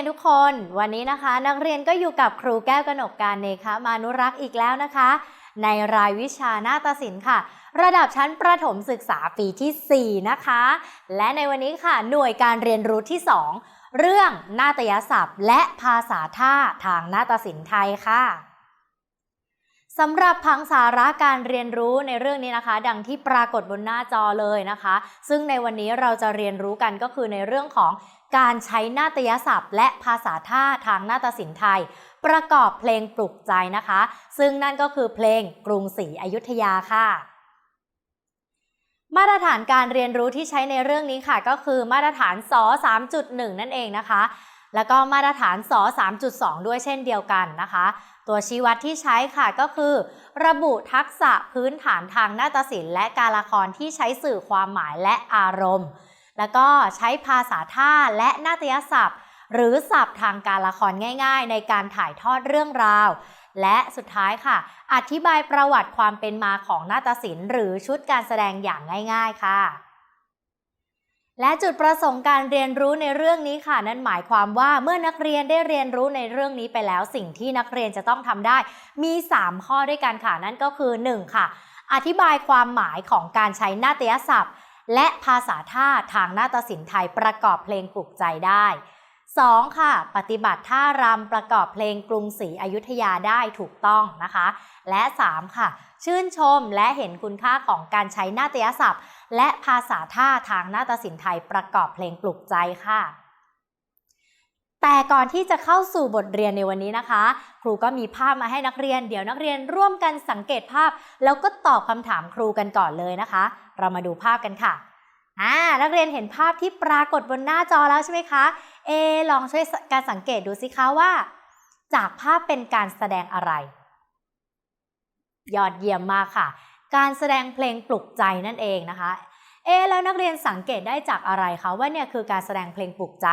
ยนทุกคน วันนี้นะคะ นักเรียนก็อยู่กับครูแก้วกนกการเนคะมานุรักษ์อีกแล้วนะคะ ในรายวิชาหน้าฏศิลป์ค่ะ ระดับชั้นประถมศึกษาปีที่ 4 นะคะ และในวันนี้ค่ะ หน่วยการเรียนรู้ที่ 2 เรื่องนาฏยศัพท์ และภาษาท่าทางนาฏศิลป์ไทยค่ะสำหรับพังสาระการเรียนรู้ในเรื่องนี้นะคะ ดังที่ปรากฏบนหน้าจอเลยนะคะ ซึ่งในวันนี้เราจะเรียนรู้กันก็คือในเรื่องของ การใช้นาฏยศัพท์ และภาษาท่าทางนาฏศิลป์ไทย ประกอบเพลงปลุกใจนะคะ ซึ่งนั่นก็คือเพลงกรุงศรีอยุธยาค่ะมาตรฐานการเรียนรู้ที่ใช้ในเรื่องนี้ค่ะ ก็คือมาตรฐานส3.1 นั่นเองนะคะ แล้วก็มาตรฐานส3.2 ด้วยเช่นเดียวกันนะคะ ตัวชี้วัดที่ใช้ค่ะก็คือ ระบุทักษะพื้นฐานทางนาฏศิลป์และการละครที่ใช้สื่อความหมายและอารมณ์ แล้วก็ใช้ภาษาท่าและนาฏยศัพท์ หรือศัพท์ทางการละครง่าย ๆ ในการถ่ายทอดเรื่องราว และสุดท้ายค่ะ อธิบายประวัติความเป็นมาของนาฏศิลป์หรือชุดการแสดงอย่างง่าย ๆ ค่ะและจุดประสงค์การเรียนรู้ในเรื่องนี้ค่ะ นั่นหมายความว่าเมื่อนักเรียนได้เรียนรู้ในเรื่องนี้ไปแล้ว สิ่งที่นักเรียนจะต้องทำได้ มี 3 ข้อด้วยกันค่ะ นั่นก็คือ 1. ค่ะ อธิบายความหมายของการใช้นาฏยศัพท์ และภาษาท่าทางนาฏศิลป์ไทยประกอบเพลงปลุกใจได้ 2. ค่ะ ปฏิบัติท่ารำประกอบเพลงกรุงศรีอยุธยาได้ถูกต้องนะคะ และ 3. ค่ะ ชื่นชมและเห็นคุณค่าของการใช้นาฏยศัพท์ และภาษาท่าทางนาฏศิลป์ไทยประกอบเพลงปลุกใจค่ะ แต่ก่อนที่จะเข้าสู่บทเรียนในวันนี้นะคะ ครูก็มีภาพมาให้นักเรียน เดี๋ยวนักเรียนร่วมกันสังเกตภาพ แล้วก็ตอบคำถามครูกันก่อนเลยนะคะ เรามาดูภาพกันค่ะอ่านักเรียนเห็นภาพที่ปรากฏบนหน้าจอแล้วใช่ไหมคะ เอ ลองช่วยการสังเกตดูสิคะว่า จากภาพเป็นการแสดงอะไร ยอดเยี่ยมมากค่ะ การแสดงเพลงปลุกใจนั่นเองนะคะ เอ แล้วนักเรียนสังเกตได้จากอะไรคะว่าเนี่ยคือการแสดงเพลงปลุกใจ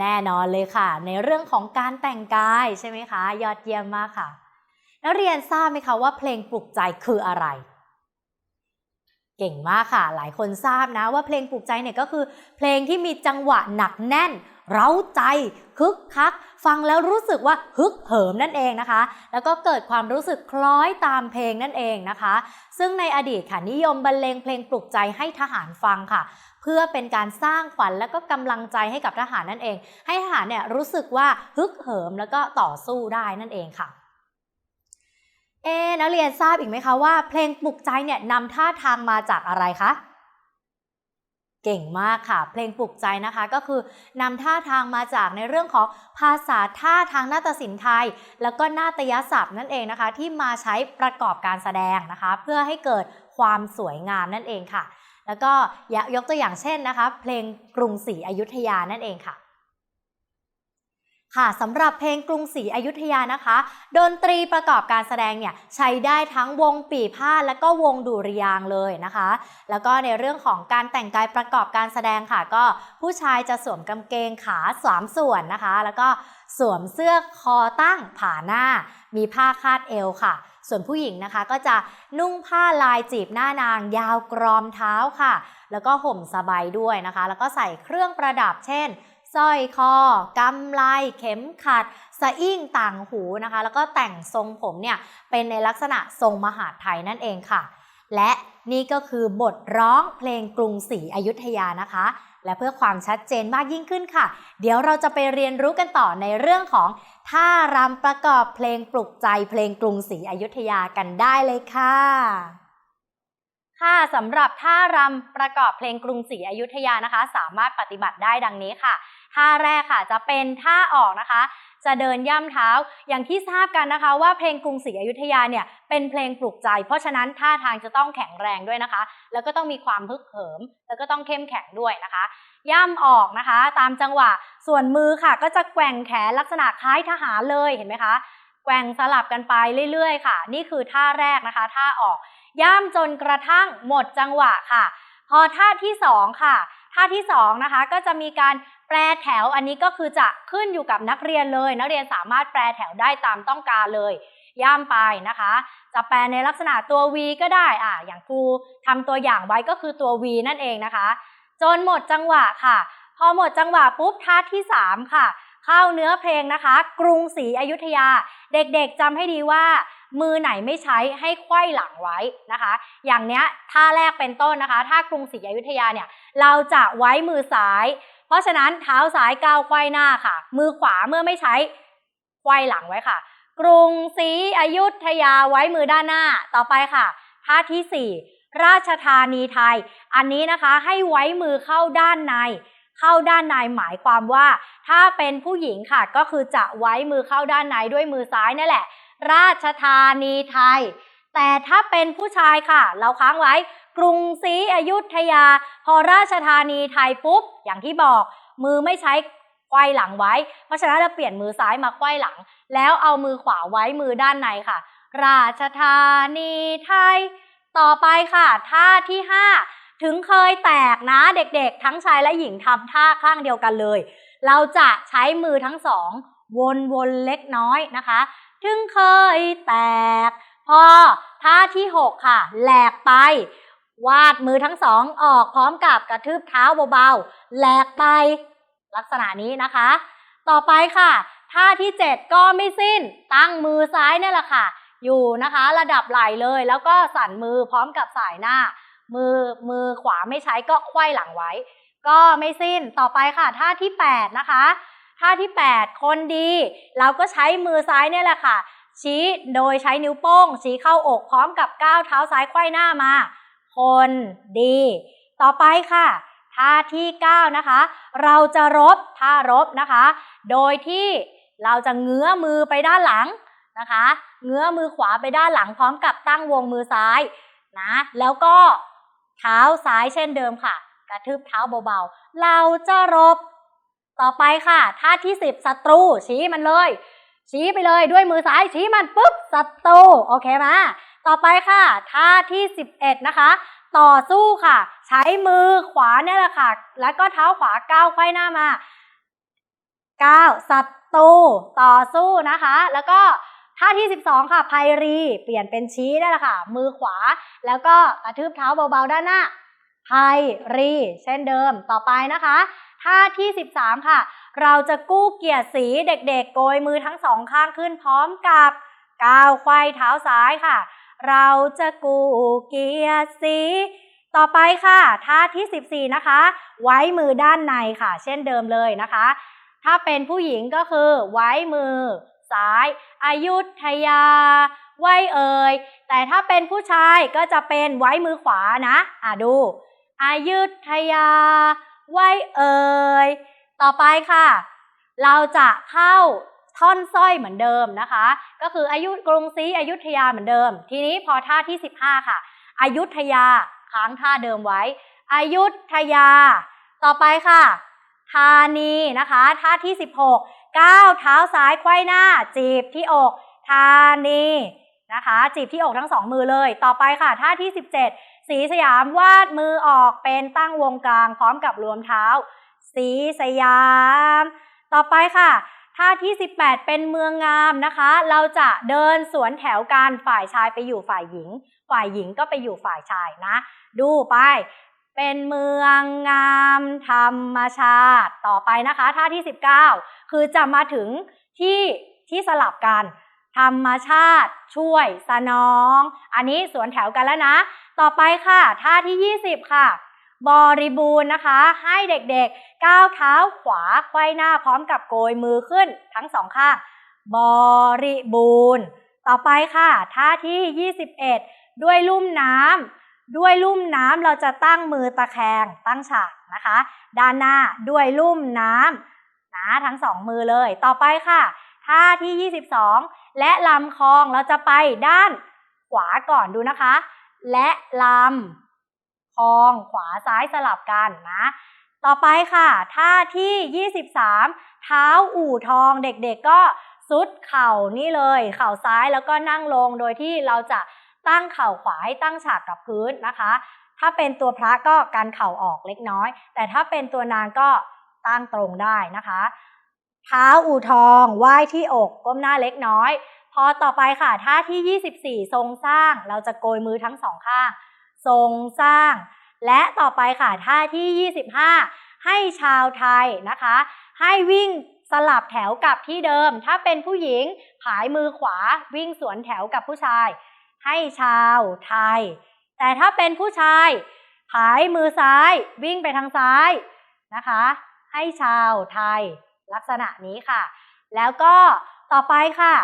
แน่นอนเลยค่ะ ในเรื่องของการแต่งกายใช่ไหมคะ ยอดเยี่ยมมากค่ะ นักเรียนทราบไหมคะว่าเพลงปลุกใจคืออะไร เก่งมากค่ะ หลายคนทราบนะว่าเพลงปลุกใจเนี่ยก็คือ เพลงที่มีจังหวะหนักแน่น เร้าใจ คึกคัก ฟังแล้วรู้สึกว่าฮึกเหิมนั่นเองนะคะ แล้วก็เกิดความรู้สึกคล้อยตามเพลงนั่นเองนะคะ ซึ่งในอดีตค่ะนิยมบรรเลงเพลงปลุกใจให้ทหารฟังค่ะ พื่อเป็นการสร้างขวัญและก็กำลังใจให้กับทหารนั่นเอง ให้ทหารเนี่ยรู้สึกว่าฮึกเหิมแล้วก็ต่อสู้ได้นั่นเองค่ะเอนักเรียนทราบอีกไหมคะว่า เพลงปลุกใจเนี่ยนำท่าทางมาจากอะไรคะเก่งมากค่ะ เพลงปลุกใจนะคะก็คือนำท่าทางมาจากในเรื่องของภาษาท่าทางนาฏศิลป์ไทย แล้วก็นาฏยศัพท์นั่นเองนะคะ ที่มาใช้ประกอบการแสดงนะคะ เพื่อให้เกิดความสวยงามนั่นเองค่ะ แล้วก็ยกตัวอย่างเช่นนะคะ เพลงกรุงศรีอยุธยานั่นเองค่ะค่ะสำหรับเพลงกรุงศรีอยุธยานะคะ ดนตรีประกอบการแสดงเนี่ยใช้ได้ทั้งวงปีพาดและก็วงดุริยางเลยนะคะ แล้วก็ในเรื่องของการแต่งกายประกอบการแสดงค่ะ ก็ผู้ชายจะสวมกางเกงขาสามส่วนนะคะ แล้วก็สวมเสื้อคอตั้งผ่าหน้า มีผ้าคาดเอวค่ะ ส่วนผู้หญิงนะคะก็จะนุ่งผ้าลายจีบหน้านาง ยาวกรอมเท้าค่ะ แล้วก็ห่มสบายด้วยนะคะ แล้วก็ใส่เครื่องประดับเช่นสร้อยคอกำไลเข็มขัดสะอิ่งต่างหูนะคะ แล้วก็แต่งทรงผมเนี่ยเป็นในลักษณะทรงมหาไทยนั่นเองค่ะ และนี่ก็คือบทร้องเพลงกรุงศรีอยุธยานะคะ และเพื่อความชัดเจนมากยิ่งขึ้นค่ะ เดี๋ยวเราจะไปเรียนรู้กันต่อในเรื่องของท่ารำประกอบเพลงปลุกใจเพลงกรุงศรีอยุธยากันได้เลยค่ะ ค่ะสำหรับท่ารำประกอบเพลงกรุงศรีอยุธยานะคะ สามารถปฏิบัติได้ดังนี้ค่ะท่าแรกค่ะจะเป็นท่าออกนะคะ จะเดินย่ำเท้า อย่างที่ทราบกันนะคะว่าเพลงกรุงศรีอยุธยาเนี่ยเป็นเพลงปลุกใจ เพราะฉะนั้นท่าทางจะต้องแข็งแรงด้วยนะคะ แล้วก็ต้องมีความพึกเหิม แล้วก็ต้องเข้มแข็งด้วยนะคะ ย่ำออกนะคะ ตามจังหวะ ส่วนมือค่ะ ก็จะแกว่งแขนลักษณะคล้ายทหารเลยเห็นไหมคะ แกว่งสลับกันไปเรื่อยๆ ค่ะ นี่คือท่าแรกนะคะ ท่าออก ย่ำจนกระทั่งหมดจังหวะค่ะ พอท่าที่สองค่ะ ท่าที่สองนะคะก็จะมีการ แปรแถวอันนี้ก็คือจะขึ้นอยู่กับนักเรียนเลย นักเรียนสามารถแปรแถวได้ตามต้องการเลย ย่ามไปนะคะ จะแปลในลักษณะตัว V ก็ได้อะอย่างครูทำตัวอย่างไว้ก็คือตัว V นั่นเองนะคะ จนหมดจังหวะค่ะ พอหมดจังหวะปุ๊บท่าที่ 3 ค่ะ เข้าเนื้อเพลงนะคะ กรุงศรีอยุธยา เด็กๆจำให้ดีว่า มือไหนไม่ใช้ให้ไขว้หลังไว้นะคะ อย่างเนี้ยท่าแรกเป็นต้นนะคะท่ากรุงศรีอยุธยาเนี่ยเราจะไว้มือซ้าย เพราะฉะนั้นเท้าซ้ายก้าวไขว้หน้าค่ะ มือขวาเมื่อไม่ใช้ไขว้หลังไว้ค่ะ กรุงศรีอยุธยาไว้มือด้านหน้าต่อไปค่ะท่าที่ 4 ราชธานีไทย อันนี้นะคะให้ไว้มือเข้าด้านในเข้าด้านในหมายความว่า ถ้าเป็นผู้หญิงค่ะก็คือจะไว้มือเข้าด้านในด้วยมือซ้ายนั่นแหละ ราชธานีไทย แต่ถ้าเป็นผู้ชายค่ะ เราค้างไว้กรุงศรีอยุธยา พอราชธานีไทยปุ๊บ อย่างที่บอก มือไม่ใช้ไขว้หลังไว้ เพราะฉะนั้นเราเปลี่ยนมือซ้ายมาไขว้หลัง แล้วเอามือขวาไว้มือด้านในค่ะ ราชธานีไทย ต่อไปค่ะ ท่าที่ 5 ถึงเคยแตกนะเด็กๆ ทั้งชายและหญิงทำท่าข้างเดียวกันเลย เราจะใช้มือทั้งสองวนๆเล็กน้อยนะคะ ถึงเคยแตก พอท่าที่ 6 ค่ะ แหลกไป วาดมือทั้งสองออกพร้อมกับกระทืบเท้าเบาๆ แหลกไป ลักษณะนี้นะคะ ต่อไปค่ะ ท่าที่ 7 ก็ไม่สิ้น ตั้งมือซ้ายนี่แหละค่ะ อยู่นะคะ ระดับไหล่เลย แล้วก็สั่นมือพร้อมกับสายหน้า มือมือขวาไม่ใช้ก็ไขว้หลังไว้ ก็ไม่สิ้น ต่อไปค่ะ ท่าที่ 8 นะคะ ท่าที่ 8 คนดี เราก็ใช้มือซ้ายเนี่ยแหละค่ะ ชี้โดยใช้นิ้วโป้ง ชี้เข้าอกพร้อมกับก้าวเท้าซ้ายไขว้หน้ามา คนดี ต่อไปค่ะท่าที่ 9 นะคะ เราจะรบท่ารบนะคะ โดยที่เราจะเงื้อมือไปด้านหลังนะคะ เงื้อมือขวาไปด้านหลังพร้อมกับตั้งวงมือซ้ายนะแล้วก็เท้าซ้ายเช่นเดิมค่ะ กระทืบเท้าเบาๆ เราจะรบ ต่อไปค่ะท่าที่ 10ศัตรู ชี้มันเลย ชี้ไปเลยด้วยมือซ้ายชี้มันปุ๊บศัตรูโอเคไหมต่อไปค่ะท่าที่ 11 นะคะ ต่อสู้ค่ะ ใช้มือขวาเนี่ยแหละค่ะ แล้วก็เท้าขวาก้าวไขว้หน้ามาก้าวศัตรูต่อสู้นะคะ แล้วก็ท่าที่ 12 ค่ะไพรีเปลี่ยนเป็นชี้ได้ละค่ะ มือขวา แล้วก็กระทืบเท้าเบาๆด้านหน้าไพรีเช่นเดิมต่อไปนะคะ ท่าที่ 13 ค่ะ เราจะกู้เกียรติสีเด็กๆ โกยมือทั้งสองข้างขึ้นพร้อมกับก้าวไขว้เท้าซ้ายค่ะ เราจะกู้เกียรติสีต่อไปค่ะท่าที่ 14 นะคะ ไว้มือด้านในค่ะ เช่นเดิมเลยนะคะ ถ้าเป็นผู้หญิงก็คือไว้มือซ้ายอายุทยา ไว้เอ่ยแต่ถ้าเป็นผู้ชายก็จะเป็นไว้มือขวานะ อะดูอายุทยา ไว้เอ่ย ต่อไปค่ะ เราจะเข้าท่อนสร้อยเหมือนเดิมนะคะ ก็คืออายุกรุงศรีอยุธยาเหมือนเดิม ทีนี้พอท่าที่ 15 ค่ะอายุธยาค้างท่าเดิมไว้อายุธยา ต่อไปค่ะธานีนะคะท่าที่ 16ก้าวเท้าซ้ายไขว้หน้า จีบที่อกธานีนะคะ จีบที่อกทั้งสองมือเลย ต่อไปค่ะท่าที่ 17 สีสยามวาดมือออกเป็นตั้งวงกลางพร้อมกับรวมเท้า สีสยาม ต่อไปค่ะท่าที่ 18 เป็นเมืองงามนะคะ เราจะเดินสวนแถวกันฝ่ายชายไปอยู่ฝ่ายหญิง ฝ่ายหญิงก็ไปอยู่ฝ่ายชายนะ ดูไป เป็นเมืองงามธรรมชาติ ต่อไปนะคะท่าที่ 19 คือจะมาถึงที่ที่สลับกัน ธรรมชาติช่วยสนอง อันนี้สวนแถวกันแล้วนะ ต่อไปค่ะ ท่าที่ 20 ค่ะ บริบูรณ์นะคะ ให้เด็กๆ ก้าวเท้าขวาไขว้หน้าพร้อมกับโกยมือขึ้นทั้งสองข้าง บริบูรณ์ ต่อไปค่ะ ท่าที่ 21 ด้วยลุ่มน้ำด้วยลุ่มน้ำเราจะตั้งมือตะแคงตั้งฉากนะคะ ด้านหน้าด้วยลุ่มน้ำนะทั้งสองมือเลย ต่อไปค่ะ ท่าที่ 22 และลำคลองเราจะไปด้านขวาก่อนดูนะคะ และลำคลองขวาซ้ายสลับกันนะ ต่อไปค่ะท่าที่ 23 เท้าอู่ทองเด็กๆก็ซุดเข่านี่เลย เข่าซ้ายแล้วก็นั่งลงโดยที่เราจะตั้งเข่าขวาให้ตั้งฉากกับพื้นนะคะ ถ้าเป็นตัวพระก็การเข่าออกเล็กน้อย แต่ถ้าเป็นตัวนางก็ตั้งตรงได้นะคะ เท้าอู่ทองไหว้ที่อกก้มหน้าเล็กน้อย พอต่อไปค่ะท่าที่ 24 ทรงสร้าง เราจะโกยมือทั้งสองข้าง ทรงสร้าง และต่อไปค่ะท่าที่ 25 ให้ชาวไทยนะคะ ให้วิ่งสลับแถวกับที่เดิม ถ้าเป็นผู้หญิงผายมือขวาวิ่งสวนแถวกับผู้ชาย ให้ชาวไทย แต่ถ้าเป็นผู้ชายผายมือซ้ายวิ่งไปทางซ้ายนะคะ ให้ชาวไทย ลักษณะนี้ค่ะ แล้วก็ต่อไปค่ะ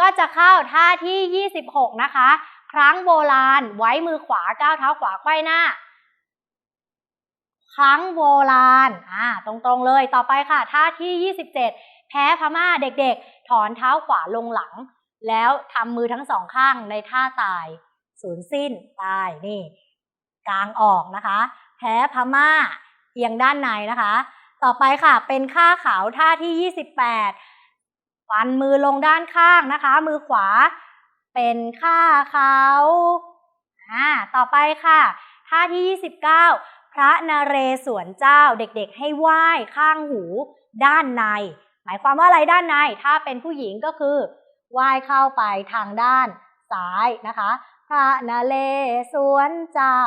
ก็จะเข้าท่าที่ 26 นะคะ ครั้งโบราณไว้มือขวาก้าวเท้าขวาไขว้หน้า ครั้งโบราณอ่าตรงๆเลยต่อไปค่ะ ท่าที่ 27 แพ้พม่าเด็กๆ ถอนเท้าขวาลงหลัง แล้วทำมือทั้งสองข้างในท่าตายศูนย์สิ้นตายนี่กลางออกนะคะ แพ้พม่าเอียงด้านในนะคะ ต่อไปค่ะ เป็นค่าขาวท่าที่ 28 ฟันมือลงด้านข้างนะคะ มือขวา เป็นค่าเขาอ่าต่อไปค่ะ ท่าที่ 29 พระนเรศวรเจ้าเด็กๆ ให้ไหว้ข้างหูด้านใน หมายความว่าอะไรด้านใน ถ้าเป็นผู้หญิงก็คือไหว้เข้าไปทางด้านซ้ายนะคะ พระนเรศวรเจ้า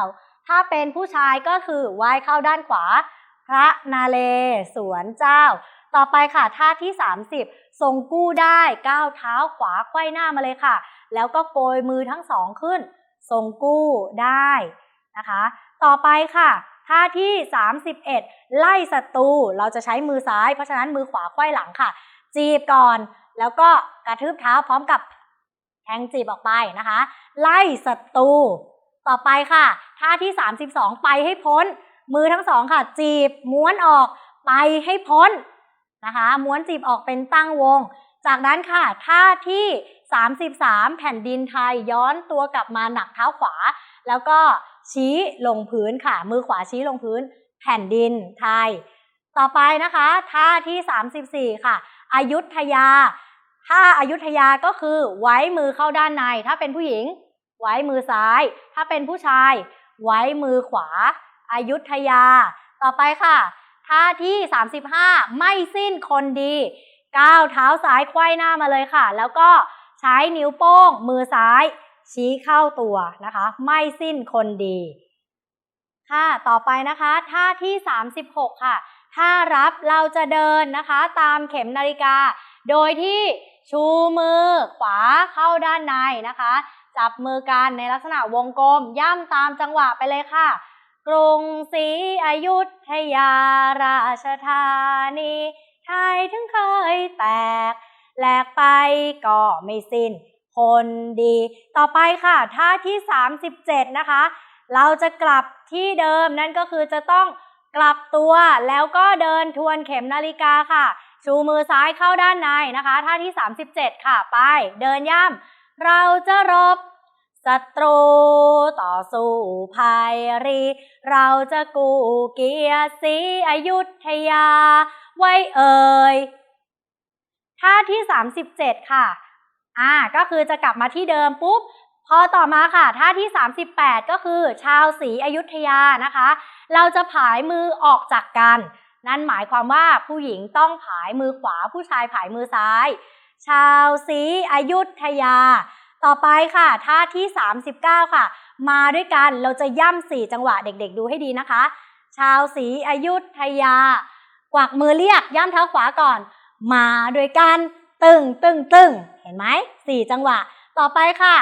ถ้าเป็นผู้ชายก็คือไหว้เข้าด้านขวา พระนาเลสวนเจ้า ต่อไปค่ะท่าที่ 30 ทรงกู้ได้ก้าวเท้าขวาไขว้หน้ามาเลยค่ะ แล้วก็โกยมือทั้งสองขึ้น ทรงกู้ได้นะคะ ต่อไปค่ะท่าที่ 31 ไล่ศัตรูเราจะใช้มือซ้าย เพราะฉะนั้นมือขวาไขว้หลังค่ะ จีบก่อน แล้วก็กระทืบเท้าพร้อมกับแทงจีบออกไปนะคะ ไล่ศัตรูต่อไปค่ะ ท่าที่ 32 ไปให้พ้น มือทั้งสองค่ะ จีบม้วนออกไปให้พ้นนะคะ ม้วนจีบออกเป็นตั้งวง จากนั้นค่ะท่าที่ 33 แผ่นดินไทยย้อนตัวกลับมาหนักเท้าขวา แล้วก็ชี้ลงพื้นค่ะ มือขวาชี้ลงพื้น แผ่นดินไทย ต่อไปนะคะท่าที่ 34 ค่ะ อายุธยาท่าอายุทยาก็คือไว้มือเข้าด้านใน ถ้าเป็นผู้หญิง ไว้มือซ้าย ถ้าเป็นผู้ชาย ไว้มือขวา อายุทยา ต่อไปค่ะท่าที่ 35 ไม่สิ้นคนดีก้าวเท้าซ้ายไขว้หน้ามาเลยค่ะ แล้วก็ใช้นิ้วโป้ง มือซ้าย ชี้เข้าตัวนะคะ ไม่สิ้นคนดี ค่ะต่อไปนะคะท่าที่ 36 ค่ะท่ารับเราจะเดินนะคะ ตามเข็มนาฬิกา โดยที่ชูมือขวาเข้าด้านในนะคะ จับมือกันในลักษณะวงกลม ย่ำตามจังหวะไปเลยค่ะ กรุงศรีอยุธยาราชธานี ไทยถึงเคยแตก แหลกไปก็ไม่สิ้น คนดี ต่อไปค่ะท่าที่ 37 นะคะ เราจะกลับที่เดิมนั่นก็คือจะต้องกลับตัวแล้วก็เดินทวนเข็มนาฬิกาค่ะ ชูมือซ้ายเข้าด้านในนะคะ ท่าที่ 37 ค่ะ ไป เดินย่ำเราจะรบ ศัตรูต่อสู้ภัยรี เราจะกู้เกียรติศรีอยุธยา ไว้เอ่ยท่าที่ 37 ค่ะ อ่า ก็คือจะกลับมาที่เดิมปุ๊บ พอต่อมาค่ะ ท่าที่ 38 ก็คือชาวศรีอยุธยานะคะ เราจะผายมือออกจากกัน นั่นหมายความว่าผู้หญิงต้องผายมือขวาผู้ชายผายมือซ้าย ชาวศรีอยุธยา ต่อไปค่ะท่าที่ 39 ค่ะ มาด้วยกันเราจะย่ำสี่จังหวะเด็กๆ ดูให้ดีนะคะ ชาวศรีอยุธยา กวักมือเรียกย่ำเท้าขวาก่อน มาด้วยกันตึงตึงตึงเห็นไหมสี่จังหวะ ต่อไปค่ะ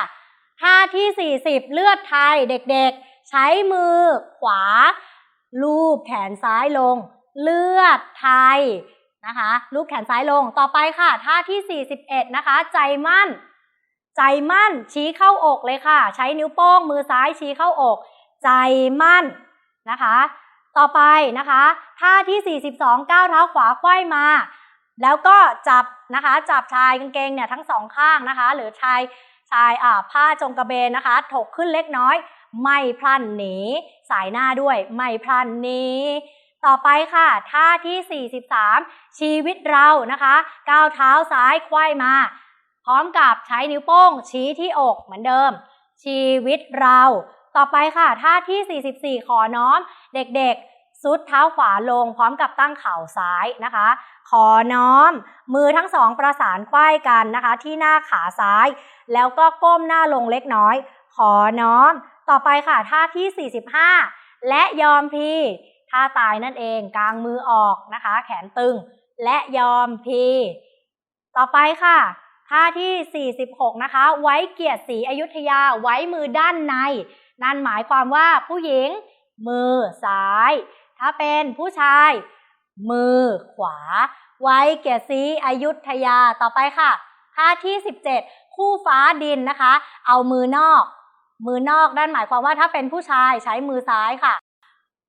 ท่าที่ 40 เลือดไทยเด็กๆ ใช้มือขวา ลูบแขนซ้ายลง เลือดไทยนะคะ ลูบแขนซ้ายลงต่อไปค่ะ ท่าที่ 41 นะคะ ใจมั่น ใจมั่นชี้เข้าอกเลยค่ะ ใช้นิ้วโป้งมือซ้ายชี้เข้าอก ใจมั่นนะคะ ต่อไปนะคะท่าที่ 42 ก้าวเท้าขวาไขว้มา แล้วก็จับนะคะ จับชายกางเกงเนี่ยทั้งสองข้างนะคะ หรือชายชายอ่าผ้าจงกระเบนนะคะ ถกขึ้นเล็กน้อย ไม่พลันหนีสายหน้าด้วยไม่พลันหนีต่อไปค่ะท่าที่ 43 ชีวิตเรานะคะก้าวเท้าซ้ายไขว้มา พร้อมกับใช้นิ้วโป้งชี้ที่อกเหมือนเดิม ชีวิตเรา ต่อไปค่ะท่าที่ 44 ขอน้อม เด็กๆ ซุดเท้าขวาลงพร้อมกับตั้งเข่าซ้ายนะคะ ขอน้อม มือทั้งสองประสานไขว้กันนะคะ ที่หน้าขาซ้าย แล้วก็ก้มหน้าลงเล็กน้อย ขอน้อม ต่อไปค่ะท่าที่ 45 และยอมพีท่าตายนั่นเองกางมือออกนะคะ แขนตึง และยอมพีต่อไปค่ะ ท่าที่ 46 นะคะ ไว้เกียรติศรีอยุธยา ไว้มือด้านใน นั่นหมายความว่าผู้หญิง มือซ้าย ถ้าเป็นผู้ชาย มือขวา ไว้เกียรติศรีอยุธยา ต่อไปค่ะ ท่าที่ 17 คู่ฟ้าดินนะคะ เอามือนอก มือนอกนั่นหมายความว่าถ้าเป็นผู้ชายใช้มือซ้ายค่ะ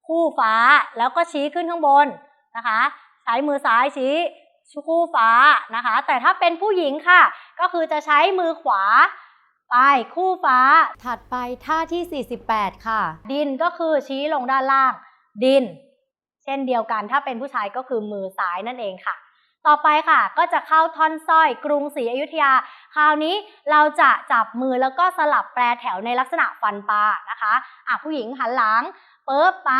คู่ฟ้าแล้วก็ชี้ขึ้นข้างบนนะคะ ใช้มือซ้ายชี้ คู่ฟ้านะคะ แต่ถ้าเป็นผู้หญิงค่ะ ก็คือจะใช้มือขวาไปคู่ฟ้า ถัดไปท่าที่ 48 ค่ะ ดินก็คือชี้ลงด้านล่าง ดิน เช่นเดียวกันถ้าเป็นผู้ชายก็คือมือซ้ายนั่นเองค่ะ ต่อไปค่ะ ก็จะเข้าท่อนสร้อยกรุงศรีอยุธยา คราวนี้เราจะจับมือแล้วก็สลับแปรแถวในลักษณะฟันปลานะคะอะผู้หญิงหันหลังเปิบไป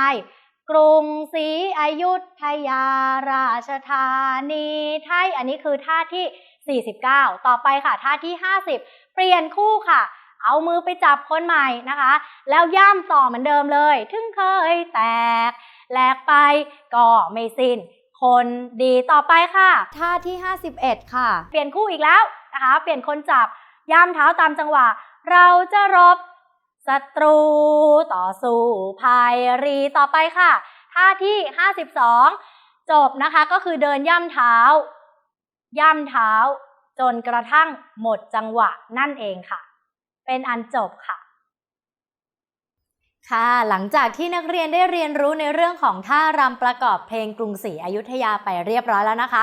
กรุงศรีอยุธยาราชธานีไทย อันนี้คือท่าที่ 49 ต่อไปค่ะ ท่าที่ 50 เปลี่ยนคู่ค่ะ เอามือไปจับคนใหม่นะคะ แล้วย่ำต่อเหมือนเดิมเลย ถึงเคยแตกแหลกไปก็ไม่สิ้น คนดีต่อไปค่ะ ท่าที่ 51 ค่ะ เปลี่ยนคู่อีกแล้วนะคะ เปลี่ยนคนจับย่ำเท้าตามจังหวะ เราจะรบ ศัตรูต่อสู้ภัยรีต่อไปค่ะ ท่าที่ 52 จบนะคะก็คือเดินย่ำเท้า ย่ำเท้า จนกระทั่งหมดจังหวะนั่นเองค่ะ เป็นอันจบค่ะ ค่ะหลังจากที่นักเรียนได้เรียนรู้ในเรื่องของท่ารำประกอบเพลงกรุงศรีอยุธยาไปเรียบร้อยแล้วนะคะ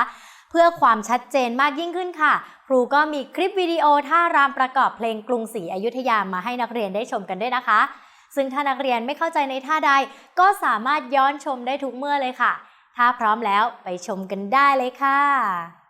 พื่อความชัดเจนมากยิ่งขึ้นค่ะ ครูก็มีคลิปวิดีโอท่ารำประกอบเพลงกรุงศรีอยุธยามาให้นักเรียนได้ชมกันด้วยนะคะ ซึ่งถ้านักเรียนไม่เข้าใจในท่าใด ก็สามารถย้อนชมได้ทุกเมื่อเลยค่ะ ถ้าพร้อมแล้วไปชมกันได้เลยค่ะ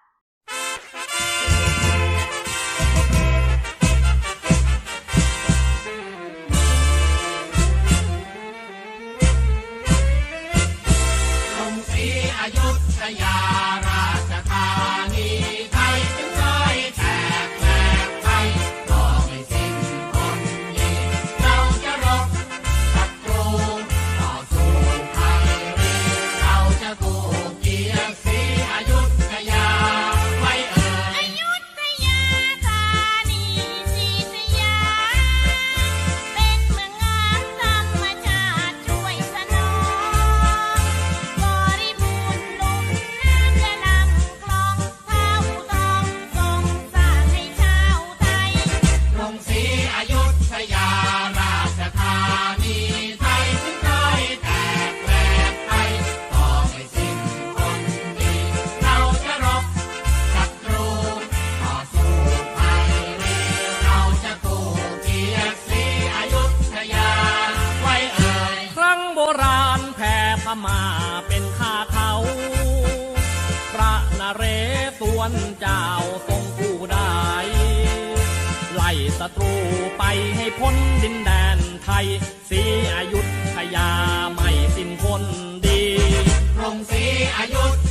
วรเจ้าทรงผู้ได้ ไล่ศัตรูไปให้พ้นดินแดนไทยศรีอายุทยาไม่สิ้นคนดีกรุงศรีอายุท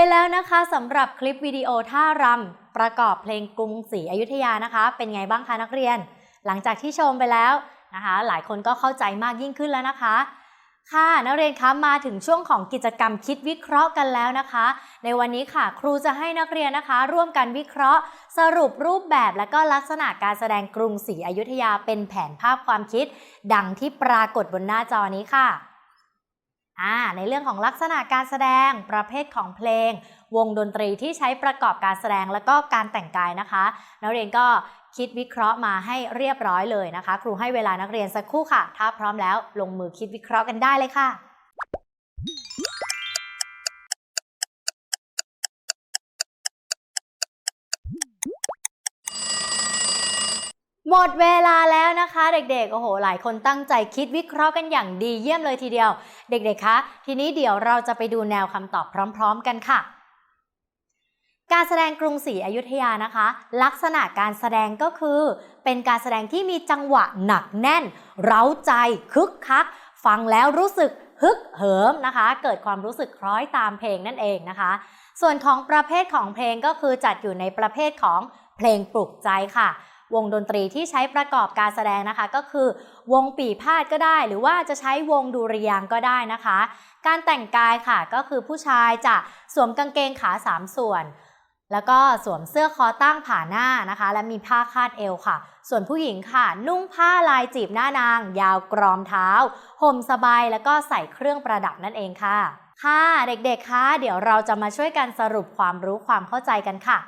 ไปแล้วนะคะสำหรับคลิปวิดีโอท่ารำประกอบเพลงกรุงศรีอยุธยานะคะ เป็นไงบ้างคะนักเรียน หลังจากที่ชมไปแล้วนะคะ หลายคนก็เข้าใจมากยิ่งขึ้นแล้วนะคะ ค่ะนักเรียนคะมาถึงช่วงของกิจกรรมคิดวิเคราะห์กันแล้วนะคะ ในวันนี้ค่ะ ครูจะให้นักเรียนนะคะ ร่วมกันวิเคราะห์ สรุปรูปแบบและก็ลักษณะการแสดงกรุงศรีอยุธยาเป็นแผนภาพความคิด ดังที่ปรากฏบนหน้าจอนี้ค่ะ อ่าในเรื่องของลักษณะการแสดงประเภทของเพลง วงดนตรีที่ใช้ประกอบการแสดงแล้วก็การแต่งกายนะคะ นักเรียนก็คิดวิเคราะห์มาให้เรียบร้อยเลยนะคะ ครูให้เวลานักเรียนสักครู่ค่ะ ถ้าพร้อมแล้วลงมือคิดวิเคราะห์กันได้เลยค่ะ หมดเวลาแล้วนะคะ เด็กๆ โอ้โห หลายคนตั้งใจคิดวิเคราะห์กันอย่างดีเยี่ยมเลยทีเดียว เด็กๆ คะ ทีนี้เดี๋ยวเราจะไปดูแนวคำตอบพร้อม ๆ กันค่ะ การแสดงกรุงศรีอยุธยานะคะ ลักษณะการแสดงก็คือ เป็นการแสดงที่มีจังหวะหนักแน่น เร้าใจคึกคัก ฟังแล้วรู้สึกฮึกเหิมนะคะ เกิดความรู้สึกคล้อยตามเพลงนั่นเองนะคะ ส่วนของประเภทของเพลงก็คือจัดอยู่ในประเภทของเพลงปลุกใจค่ะ วงดนตรีที่ใช้ประกอบการแสดงนะคะ ก็คือ วงปีพาดก็ได้ หรือว่าจะใช้วงดุริยางก็ได้นะคะ การแต่งกายค่ะก็คือผู้ชายจะสวมกางเกงขาสามส่วน แล้วก็สวมเสื้อคอตั้งผ่าหน้านะคะ และมีผ้าคาดเอวค่ะ ส่วนผู้หญิงค่ะ นุ่งผ้าลายจีบหน้านาง ยาวกรอมเท้าห่มสบายแล้วก็ใส่เครื่องประดับนั่นเองค่ะค่ะ เด็กๆ คะ เดี๋ยวเราจะมาช่วยกันสรุปความรู้ความเข้าใจกันค่ะ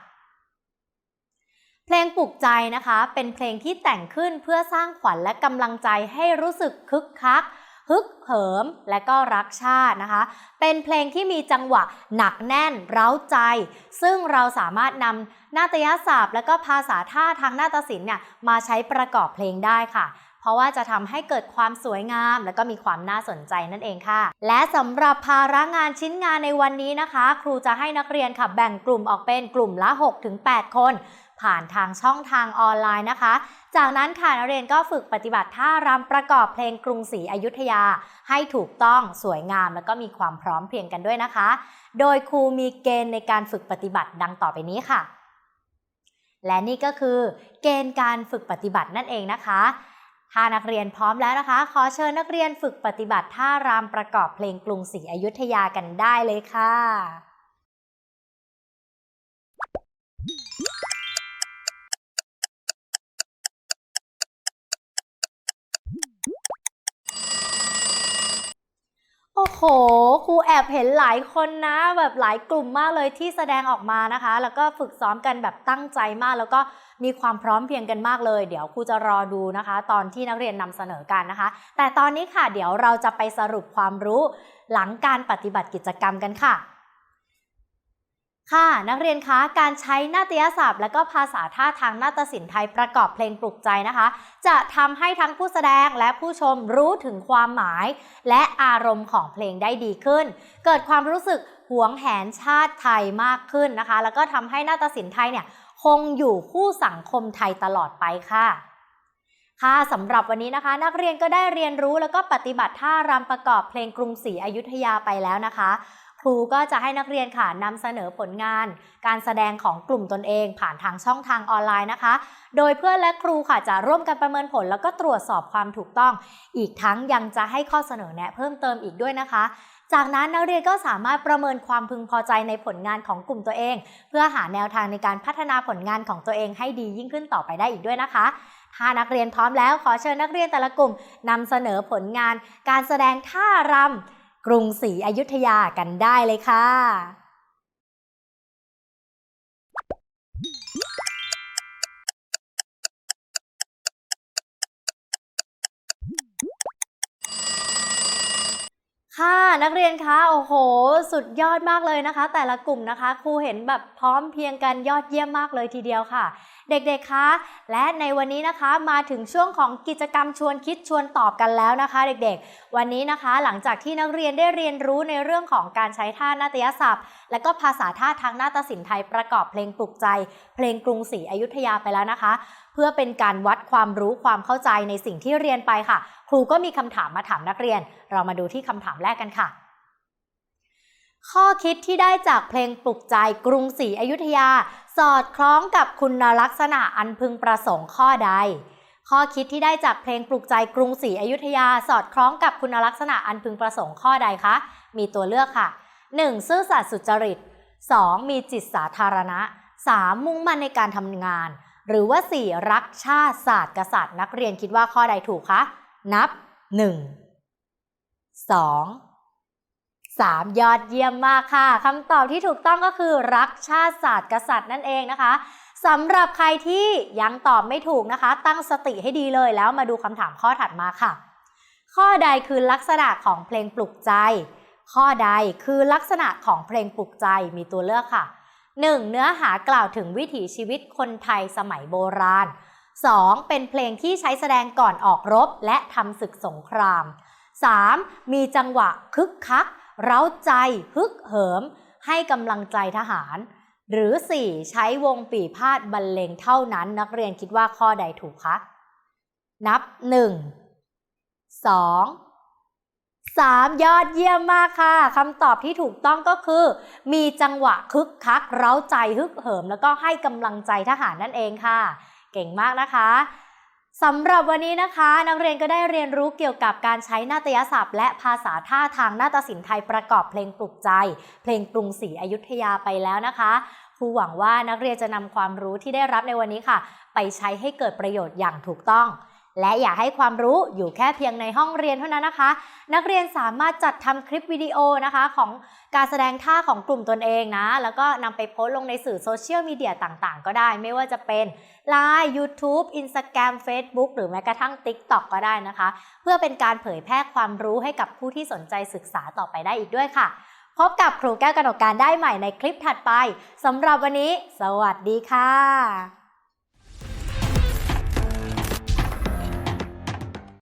เพลงปลุกใจนะคะ เป็นเพลงที่แต่งขึ้นเพื่อสร้างขวัญและกำลังใจให้รู้สึกคึกคักฮึกเหิมและก็รักชาตินะคะ เป็นเพลงที่มีจังหวะหนักแน่น เร้าใจ ซึ่งเราสามารถนำนาฏยศาสตร์ และก็ภาษาท่าทางนาฏศิลป์เนี่ยมาใช้ประกอบเพลงได้ค่ะ เพราะว่าจะทำให้เกิดความสวยงาม และก็มีความน่าสนใจนั่นเองค่ะ และสำหรับภาระงานชิ้นงานในวันนี้นะคะ ครูจะให้นักเรียนค่ะแบ่งกลุ่มออกเป็นกลุ่มละ 6-8 คน ผ่านทางช่องทางออนไลน์นะคะ จากนั้นค่ะนักเรียนก็ฝึกปฏิบัติท่ารำประกอบเพลงกรุงศรีอยุธยา ให้ถูกต้องสวยงามแล้วก็มีความพร้อมเพรียงกันด้วยนะคะ โดยครูมีเกณฑ์ในการฝึกปฏิบัติดังต่อไปนี้ค่ะ และนี่ก็คือ เกณฑ์การฝึกปฏิบัตินั่นเองนะคะถ้านักเรียนพร้อมแล้วนะคะ ขอเชิญนักเรียนฝึกปฏิบัติท่ารำประกอบเพลงกรุงศรีอยุธยากันได้เลยค่ะ หครูแอบเห็นหลายคนนะแบบหลายกลุ่มมากเลยที่แสดงออกมานะคะ แล้วก็ฝึกซ้อมกันแบบตั้งใจมาก แล้วก็มีความพร้อมเพียงกันมากเลย เดี๋ยวครูจะรอดูนะคะ ตอนที่นักเรียนนำเสนอกันนะคะ แต่ตอนนี้ค่ะเดี๋ยวเราจะไปสรุปความรู้หลังการปฏิบัติกิจกรรมกันค่ะ ค่ะ นักเรียนคะการใช้นาฏยศาสตร์และก็ภาษาท่าทางนาฏศิลป์ไทยประกอบเพลงปลุกใจนะคะ จะทำให้ทั้งผู้แสดงและผู้ชมรู้ถึงความหมาย และอารมณ์ของเพลงได้ดีขึ้น เกิดความรู้สึกหวงแหนชาติไทยมากขึ้นนะคะ แล้วก็ทำให้นาฏศิลป์ไทยเนี่ยคงอยู่คู่สังคมไทยตลอดไปค่ะค่ะสำหรับวันนี้นะคะ นักเรียนก็ได้เรียนรู้แล้วก็ปฏิบัติท่ารำประกอบเพลงกรุงศรีอยุธยาไปแล้วนะคะ ครูก็จะให้นักเรียนค่ะนำเสนอผลงาน การแสดงของกลุ่มตนเองผ่านทางช่องทางออนไลน์นะคะ โดยเพื่อนและครูค่ะจะร่วมกันประเมินผล แล้วก็ตรวจสอบความถูกต้อง อีกทั้งยังจะให้ข้อเสนอแนะเพิ่มเติมอีกด้วยนะคะ จากนั้นนักเรียนก็สามารถประเมินความพึงพอใจในผลงานของกลุ่มตัวเอง เพื่อหาแนวทางในการพัฒนาผลงานของตัวเองให้ดียิ่งขึ้นต่อไปได้อีกด้วยนะคะถ้านักเรียนพร้อมแล้วขอเชิญนักเรียนแต่ละกลุ่มนำเสนอผลงาน การแสดงท่ารำ กรุงศรีอยุธยากันได้เลยค่ะค่ะนักเรียนคะโอ้โห สุดยอดมากเลยนะคะ แต่ละกลุ่มนะคะครูเห็นแบบพร้อมเพียงกันยอดเยี่ยมมากเลยทีเดียวค่ะ เด็กๆ คะ และในวันนี้นะคะมาถึงช่วงของกิจกรรมชวนคิดชวนตอบกันแล้วนะคะ เด็กๆ วันนี้นะคะหลังจากที่นักเรียนได้เรียนรู้ในเรื่องของการใช้ท่านาฏยศัพท์ และก็ภาษาท่าทางนาฏศิลป์ไทยประกอบเพลงปลุกใจ เพลงกรุงศรีอยุธยาไปแล้วนะคะ เพื่อเป็นการวัดความรู้ความเข้าใจในสิ่งที่เรียนไปค่ะ ครูก็มีคำถามมาถามนักเรียน เรามาดูที่คำถามแรกกันค่ะ ข้อคิดที่ได้จากเพลงปลุกใจกรุงศรีอยุธยา สอดคล้องกับคุณลักษณะอันพึงประสงค์ข้อใด ข้อคิดที่ได้จากเพลงปลุกใจกรุงศรีอยุธยา สอดคล้องกับคุณลักษณะอันพึงประสงค์ข้อใดคะ มีตัวเลือกค่ะ 1. ซื่อสัตย์สุจริต 2. มีจิตสาธารณะ 3. มุ่งมั่นในการทำงาน หรือว่า 4. รักชาติศาสตร์กษัตริย์ นักเรียนคิดว่าข้อใดถูกคะ นับ 1 2 3 ยอดเยี่ยมมากค่ะคำตอบที่ถูกต้องก็คือรักชาติศาสตร์กษัตริย์นั่นเองนะคะสำหรับใครที่ยังตอบไม่ถูกนะคะ ตั้งสติให้ดีเลยแล้วมาดูคำถามข้อถัดมาค่ะ ข้อใดคือลักษณะของเพลงปลุกใจ ข้อใดคือลักษณะของเพลงปลุกใจมีตัวเลือกค่ะ 1. เนื้อหากล่าวถึงวิถีชีวิตคนไทยสมัยโบราณ 2. เป็นเพลงที่ใช้แสดงก่อนออกรบและทำศึกสงคราม 3. มีจังหวะคึกคัก เร้าใจฮึกเหิม ให้กำลังใจทหาร หรือ 4. ใช้วงปีพาดบรรเลงเท่านั้น นักเรียนคิดว่าข้อใดถูกคะนับ 1 2 3 ยอดเยี่ยมมากค่ะคำตอบที่ถูกต้องก็คือ มีจังหวะคึกคัก เร้าใจฮึกเหิม แล้วก็ให้กำลังใจทหารนั่นเองค่ะ เก่งมากนะคะ สำหรับวันนี้นะคะ นักเรียนก็ได้เรียนรู้เกี่ยวกับการใช้นาฏยศัพท์ และภาษาท่าทางนาฏศิลป์ไทยประกอบเพลงปลุกใจ เพลงกรุงศรีอยุธยาไปแล้วนะคะครูหวังว่านักเรียนจะนำความรู้ที่ได้รับในวันนี้ค่ะ ไปใช้ให้เกิดประโยชน์อย่างถูกต้อง และอย่าให้ความรู้อยู่แค่เพียงในห้องเรียนเท่านั้นนะคะ นักเรียนสามารถจัดทำคลิปวิดีโอนะคะของการแสดงท่าของกลุ่มตนเองนะ แล้วก็นำไปโพสต์ลงในสื่อโซเชียลมีเดียต่างๆ ก็ได้ ไม่ว่าจะเป็น Line YouTube Instagram Facebook หรือแม้กระทั่ง TikTok ก็ได้นะคะ เพื่อเป็นการเผยแพร่ความรู้ให้กับผู้ที่สนใจศึกษาต่อไปได้อีกด้วยค่ะ พบกับครูแก้วกนกการได้ใหม่ในคลิปถัดไปสำหรับวันนี้ สวัสดีค่ะ